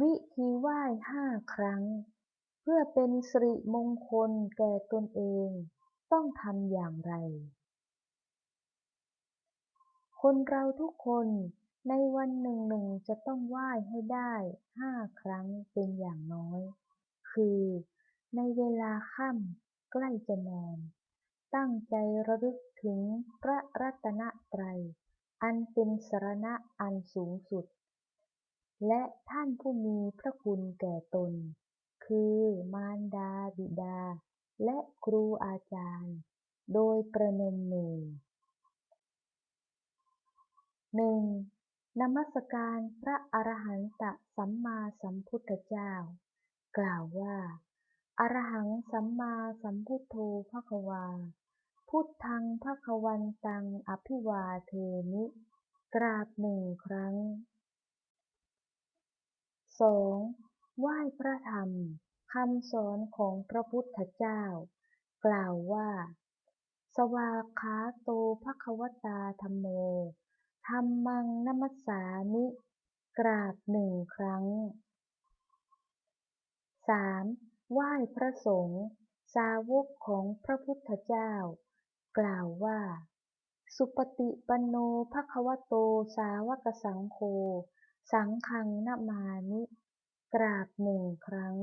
วิธีไหว้ห้าครั้ง เพื่อเป็นสิริมงคลแก่ตนเองต้องทำอย่างไร คนเราทุกคนในวันหนึ่งหนึ่งจะต้องไหว้ให้ได้ห้าครั้งเป็นอย่างน้อย คือในเวลาค่ำใกล้จะนอน ตั้งใจระลึกถึงพระรัตนตรัย อันเป็นสรณะอันสูงสุด และท่านผู้มีพระคุณแก่ตน คือมารดาบิดา และครูอาจารย์ โดยประนมมือหนึ่งนมัสการพระอรหันตสัมมาสัมพุทธเจ้า กล่าวว่าอรหังสัมมาสัมพุทโธภควา พุทธังภควันตังอภิวาเทมิกราบหนึ่งครั้ง สองไหว้พระธรรมคำสอนของพระพุทธเจ้า กล่าวว่า สวาขาโตภควตาธรรมโมธรรมังนัมัสสามิกราบหนึ่งครั้งสามไหว้พระสงฆ์สาวกของพระพุทธเจ้า กล่าวว่า สุปฏิปันโนภควโตสาวกสังโฆ สังฆังนามานิ กราบหนึ่งครั้ง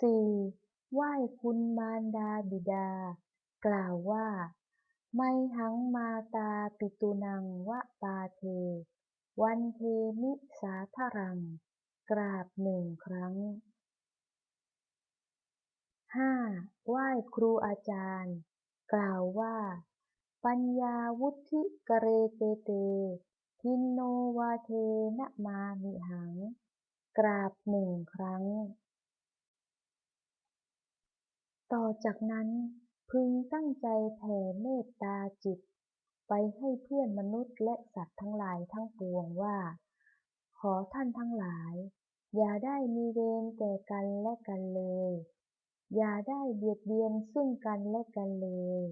สี่ไหว้คุณมารดาบิดา กล่าวว่า ไม่หังมาตาปิตุนังวะปาเท วันเทมิสาทรัง กราบหนึ่งครั้งห้าไหว้ครูอาจารย์ กล่าวว่า ปัญญาวุธิกเรเตเต ทินโนวาเทนะมามิหัง กราบหนึ่งครั้ง ต่อจากนั้นพึงตั้งใจแผ่เมตตาจิต ไปให้เพื่อนมนุษย์และสัตว์ทั้งหลายทั้งปวงว่า ขอท่านทั้งหลาย อย่าได้มีเวรแก่กันและกันเลย อย่าได้เบียดเบียนซึ่งกันและกันเลย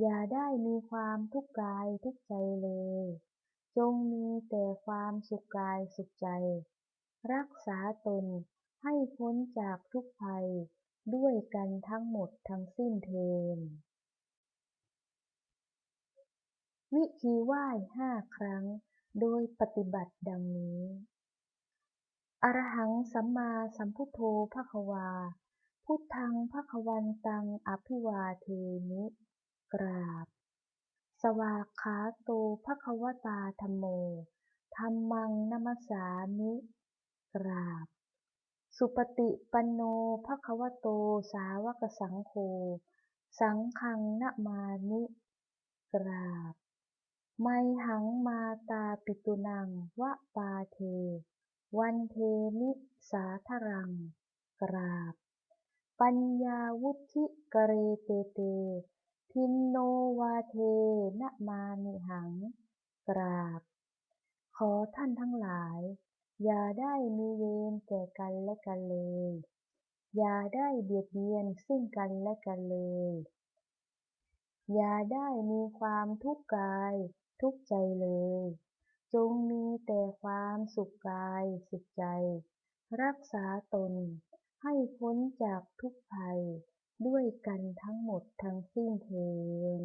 อย่าได้มีความทุกข์กายทุกใจเลย จงมีแต่ความสุขกายสุขใจ รักษาตนให้พ้นจากทุกภัย ด้วยกันทั้งหมดทั้งสิ้นเทนวิธีไหว้ห้าครั้ง โดยปฏิบัติดังนี้ อรหังสัมมาสัมพุทโธภควา พุทธังภควันตังอภิวาเทมิกราบ สวากขาโตภควตาธรรมโมธรรมังนัมสามิกราบ สุปฏิปันโนภควโตสาวกสังโฆ สังฆังนมานิกราบ ไมหังมาตาปิตุนังวะปาเท วันเทมิสาทรัง กราบ ปัญญาวุธิกเรเตเต ทินโนวาเทนะมานิหัง กราบ ขอท่านทั้งหลาย อย่าได้มีเวรแก่กันและกันเลย อย่าได้เบียดเบียนซึ่งกันและกันเลย อย่าได้มีความทุกข์กาย ทุกข์ใจเลย จงมีแต่ความสุขกายสุขใจ รักษาตนให้พ้นจากทุกภัย ด้วยกันทั้งหมดทั้งสิ้นเทิน